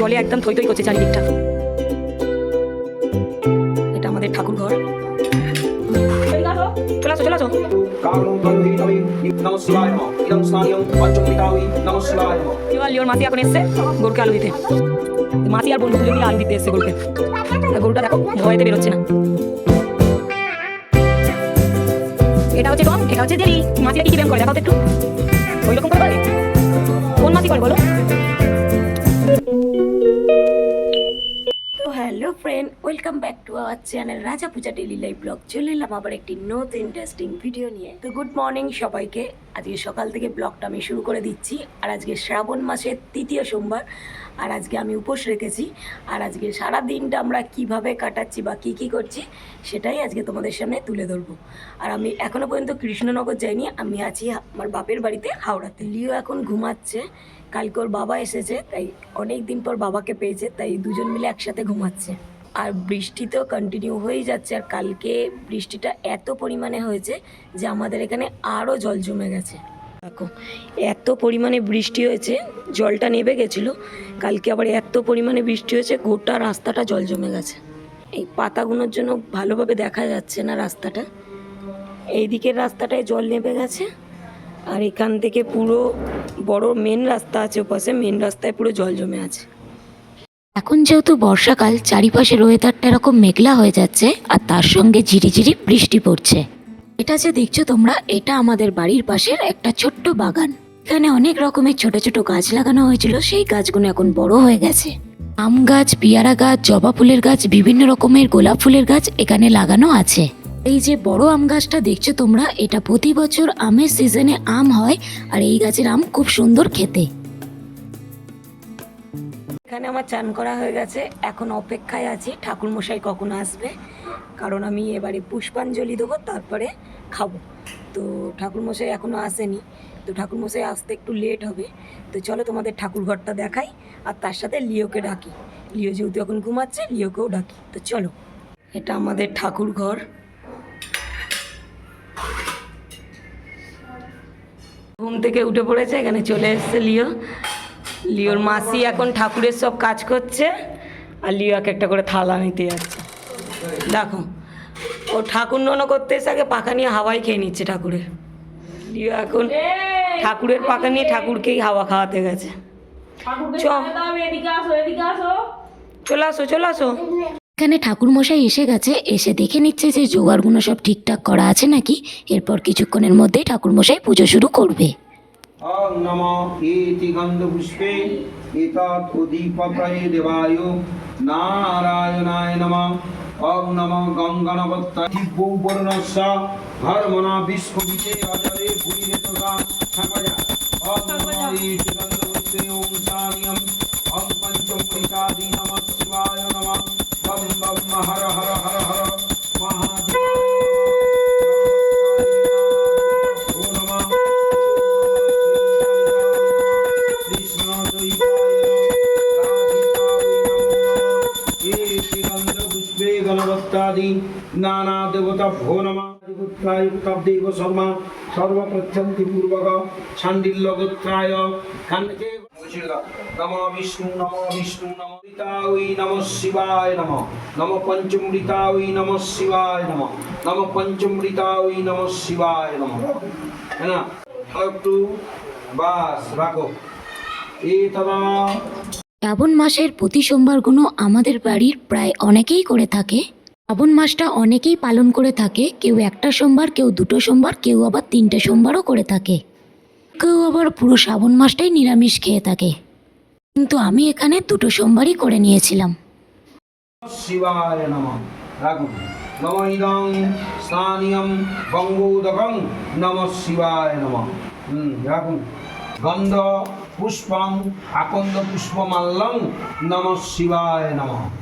জলে একদম থই থই করছে চারিদিকটা। এটা আমাদের ঠাকুর ঘর চলে আসো চলে আসো। এবার লিওর মাসি এখন এসছে গরুকে আলু দিতে। মাসি আর বন্ধু দুজন মিলে আলু দিতে এসছে গরুকে। গরুটা দেখো, ভয়েতে বেরোচ্ছে না। এটা হচ্ছে টম এটা হচ্ছে জেরি মাসিরা কি ব্যায়াম করে, দেখাও তো একটু। ওই রকম করে করে কোন মাসি করে বলো? Welcome back to our channel Raja Puja daily live blog চলে এলাম আবার একটি নতুন ইন্টারেস্টিং ভিডিও নিয়ে। তো গুড মর্নিং সবাইকে। আজকে সকাল থেকে ব্লগটা আমি শুরু করে দিচ্ছি। আর আজকে শ্রাবণ মাসের তৃতীয় সোমবার। আর আজকে আমি উপোস রেখেছি। আর আজকে সারা দিনটা আমরা কীভাবে কাটাচ্ছি বা কি কি করছি, সেটাই আজকে তোমাদের সামনে তুলে ধরবো। আর আমি এখনও পর্যন্ত কৃষ্ণনগর যাইনি। আমি আছি আমার বাপের বাড়িতে হাওড়াতে। লিও এখন ঘুমাচ্ছে। কালকে ওর বাবা এসেছে, তাই অনেক দিন পর বাবাকে পেয়েছে, তাই দুজন মিলে একসাথে ঘুমাচ্ছে। আর বৃষ্টি তো কন্টিনিউ হয়েই যাচ্ছে, আর কালকে বৃষ্টিটা এত পরিমাণে হয়েছে যে আমাদের এখানে আরও জল জমে গেছে। দেখো, এত পরিমাণে বৃষ্টি হয়েছে, জলটা নেবে গেছিল, কালকে আবার এত পরিমাণে বৃষ্টি হয়েছে, গোটা রাস্তাটা জল জমে গেছে। এই পাতাগুলোর জন্য ভালোভাবে দেখা যাচ্ছে না রাস্তাটা। এই দিকের রাস্তাটায় জল নেমে গেছে, আর এখান থেকে পুরো বড় মেন রাস্তা আছে ওপাশে মেন রাস্তায় পুরো জল জমে আছে। এখন যেহেতু বর্ষাকাল চারিপাশের ওয়েদারটা এরকম মেঘলা হয়ে যাচ্ছে আর তার সঙ্গে ঝিরিঝিরি বৃষ্টি পড়ছে। এটা যে দেখছ তোমরা, এটা আমাদের বাড়ির পাশের একটা ছোট্ট বাগান। এখানে অনেক রকমের ছোট ছোট গাছ লাগানো হয়েছিল, সেই গাছগুলো এখন বড় হয়ে গেছে। আম গাছ, পেয়ারা গাছ, জবা ফুলের গাছ, বিভিন্ন রকমের গোলাপ ফুলের গাছ এখানে লাগানো আছে। এই যে বড় আম গাছটা দেখছ তোমরা, এটা প্রতি বছর আমের সিজনে আম হয় আর এই গাছের আম খুব সুন্দর খেতে। এখানে আমার চান করা হয়ে গেছে। এখন অপেক্ষায় আছি, ঠাকুরমশাই কখন আসবে। কারণ আমি এবারে পুষ্পাঞ্জলি দেবো, তারপরে খাব। তো ঠাকুরমশাই এখনও আসেনি। তো ঠাকুরমশাই আসতে একটু লেট হবে। তো চলো তোমাদের ঠাকুর ঘরটা দেখাই, আর তার সাথে লিওকে ডাকি। লিও যেহেতু এখন ঘুমাচ্ছে, লিওকেও ডাকি। তো চলো, এটা আমাদের ঠাকুর ঘর ঘুম থেকে উঠে পড়েছে, এখানে চলে এসছে লিও। লিওর মাসি এখন ঠাকুরের সব কাজ করছে আর লিও এক একটা করে থালা নিতে যাচ্ছে। দেখো ও ঠাকুর নন করতে এসে আগে পাখা নিয়ে হাওয়াই খেয়ে নিচ্ছে ঠাকুরের। লিও এখন ঠাকুরের পাখা নিয়ে ঠাকুরকেই হাওয়া খাওয়াতে গেছে। চ। চলে আসো চলে আসো। এখানে ঠাকুরমশাই এসে গেছে এসে দেখে নিচ্ছে যে জোগাড়গুলো সব ঠিকঠাক করা আছে নাকি এরপর কিছুক্ষণের মধ্যেই ঠাকুরমশাই পুজো শুরু করবে। ওম নম ইতি গন্ধপুষ্পে এতৎ উদীপতয়ে দেবায়। নারায়ণায় নমঃ। ওম নম গঙ্গণবত্তায় দিব্যবর্ণস্য ধর্মনা বিশ্ববিচে অজরে ভূয়ে তথা থাকয়া ওম নম ইতি গন্ধপুষ্পে ওম সানিয়ম ওম পঞ্চমৃতাদি নমঃ শিবায় নমঃ। হর হর হর হর। নানা দেবতা ভো নমায় দেব শর্মা সর্বপ্রত্যন্তি পূর্বক ছান্ডিল্য গোত্রায় কান্নকে নম বিষ্ণু নম বিষ্ণু নম ঋতাই নম শিবায় নম নম পঞ্চমৃতাই নম শিবায় নম নম পঞ্চমৃতাই নম শিবায় নম হ্যাঁ একটু বাস রাখো শ্রাবণ মাসের প্রতি সোমবারগুলো আমাদের বাড়ির প্রায় অনেকেই করে থাকে। শ্রাবণ মাসটা অনেকেই পালন করে থাকে। কেউ একটা সোমবার, কেউ দুটো সোমবার, কেউ আবার তিনটে সোমবারও করে থাকে। কেউ আবার পুরো শ্রাবণ মাসটাই নিরামিষ খেয়ে থাকে। কিন্তু আমি এখানে দুটো সোমবারই করে নিয়েছিলাম। গন্ধ পুষ্পং আকন্দ পুষ্পমাল্যং নম শিবায় নম।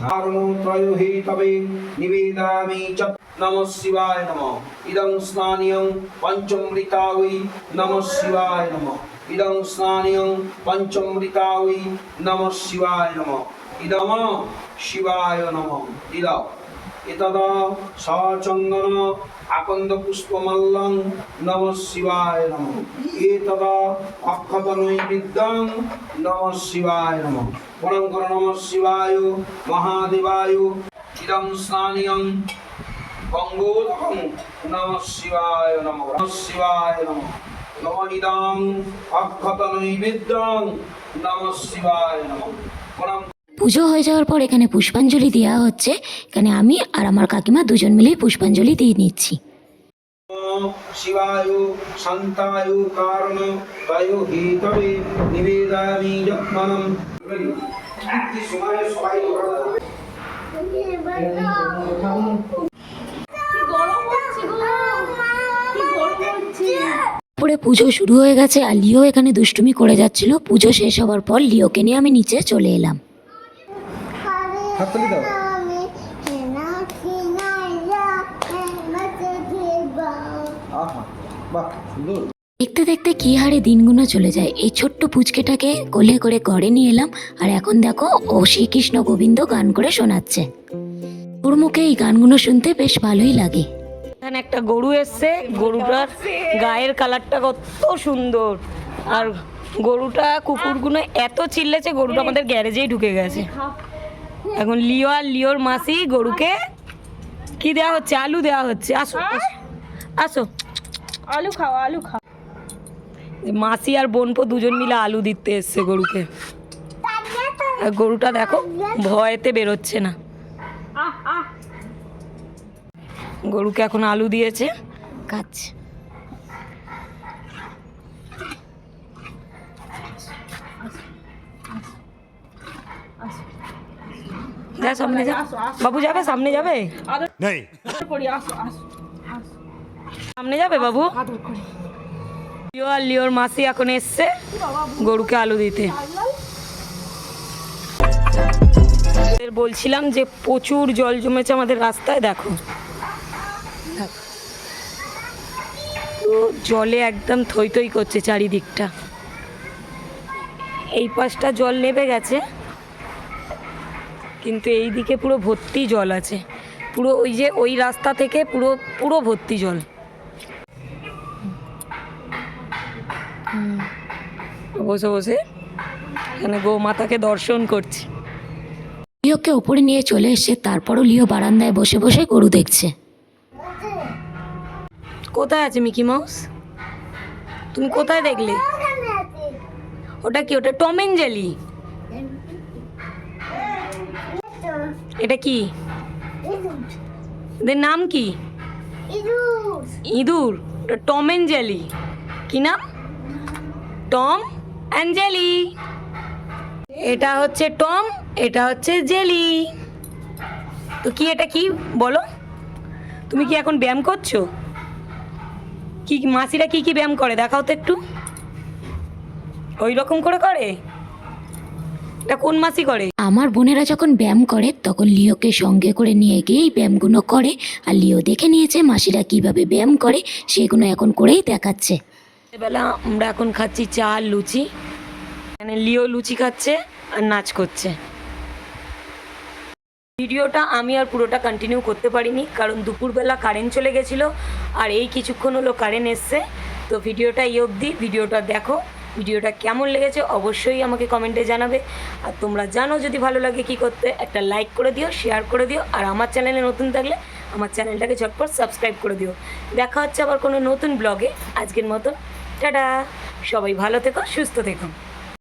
ধারণ ত্রয় হে তবে নিবেদামি চ নম শিবায় নম ইদং স্নানিয়ং পঞ্চমৃতাওই নম শিবায় নম ইদং স্নানিয়ং পঞ্চমৃতাওই নম শিবায় নম ইদম শিবায় নম ইদ এতদা সচন্দন আকন্দ পুষ্পমাল্যং নম শিবায় নম। এতদা অক্ষত নৈবিদ্যং নম শিবায় নম। প্রণাম কর নম শিবায়, মহাদেবায় ইদং স্নানিয়ং গঙ্গোদকং নম শিবায় নম। নম শিবায় নম। নম ইদং অক্ষত নৈবেদ্যং নম শিবায় নম। প্রণাম পুজো হয়ে যাওয়ার পর এখানে পুষ্পাঞ্জলি দেওয়া হচ্ছে। এখানে আমি আর আমার কাকিমা দুজন মিলেই পুষ্পাঞ্জলি দিয়ে নিচ্ছি। শিবায় শান্তায় কারণ বায়ু নিবেদামি যত্নম সময় সবাই পরে পুজো শুরু হয়ে গেছে আর লিও এখানে দুষ্টুমি করে যাচ্ছিল। পুজো শেষ হওয়ার পর লিওকে নিয়ে আমি নিচে চলে এলাম। হাততালি দাও। আহা বাহ সুন্দর। দেখতে দেখতে কি হারে দিনগুলো চলে যায়। এই ছোট্ট পুচকেটাকে কোলে করে ঘরে নিয়ে এলাম আর এখন দেখো ও শ্রীকৃষ্ণ গোবিন্দ গান করে শোনাচ্ছে। ওর মুখে এই গানগুলো শুনতে বেশ ভালোই লাগে। এখানে একটা গরু এসছে গরুটার গায়ের কালারটা কত সুন্দর। আর গরুটা কুকুরগুলো এত চিল্লেছে গরুটা আমাদের গ্যারেজেই ঢুকে গেছে। এখন লিও আর লিওর মাসি গরুকে কি দেওয়া হচ্ছে? আলু দেওয়া হচ্ছে। আসো আসো, আসো। আলু খাও আলু খাও। মাসি আর বোনপো দুজন মিলে আলু দিতে এসছে গরুকে। আর গরুটা দেখো ভয়েতে বেরোচ্ছে না। গরুকে এখন আলু দিয়েছে। খাচ্ছে যা সামনে যা বাবু যাবে? সামনে যাবে? সামনে যাবে বাবু? লিও আর লিওর মাসি এখন এসছে গরুকে আলু দিতে। বলছিলাম যে প্রচুর জল জমেছে আমাদের রাস্তায় দেখো। জলে একদম থই থই করছে চারিদিকটা। এই পাশটা জল নেমে গেছে। কিন্তু এই দিকে পুরো ভর্তি জল আছে। পুরো ওই যে ওই রাস্তা থেকে পুরো পুরো ভর্তি জল। বসে বসে এখানে গো মাতাকে দর্শন করছি। লিওকে ওপরে নিয়ে চলে এসে তারপরও লিও বারান্দায় বসে বসে গরু দেখছে। কোথায় আছে মিকি মাউস? তুমি কোথায় দেখলে? ওটা কি ওটা টমেন জেলি? এটা কি? এদের নাম কি? ইঁদুর। Tom and jelly. কি নাম? Tom and jelly. এটা হচ্ছে টম, এটা হচ্ছে জেলি। তো কি এটা কি? বলো। তুমি কি এখন ব্যায়াম করছ? কি মাসিরা কি কি ব্যায়াম করে? দেখাও তো একটু। ওই রকম করে করে? এটা কোন মাসি করে? আমার বোনেরা যখন ব্যায়াম করে তখন লিওকে সঙ্গে করে নিয়ে গিয়ে এই ব্যায়ামগুলো করে। আর লিও দেখে নিয়েছে মাসিরা কীভাবে ব্যায়াম করে সেগুলো এখন করেই দেখাচ্ছে। বেলা আমরা এখন খাচ্ছি চা লুচি। মানে লিও লুচি খাচ্ছে আর নাচ করছে। ভিডিওটা আমি আর পুরোটা কন্টিনিউ করতে পারিনি কারণ দুপুরবেলা কারেন্ট চলে গেছিল আর এই কিছুক্ষণ হলো কারেন্ট এসছে। তো ভিডিওটা এই অবধি ভিডিওটা দেখো। ভিডিওটা কেমন লেগেছে অবশ্যই আমাকে কমেন্টে জানাবে। আর তোমরা জানো যদি ভালো লাগে কি করতে, একটা লাইক করে দিও শেয়ার করে দিও, আর আমার চ্যানেলে নতুন থাকলে আমার চ্যানেলটাকে ঝটপট সাবস্ক্রাইব করে দিও। দেখা হচ্ছে আবার কোনো নতুন ব্লগে আজকের মতন, টাটা! সবাই ভালো থেকো, সুস্থ থেকো।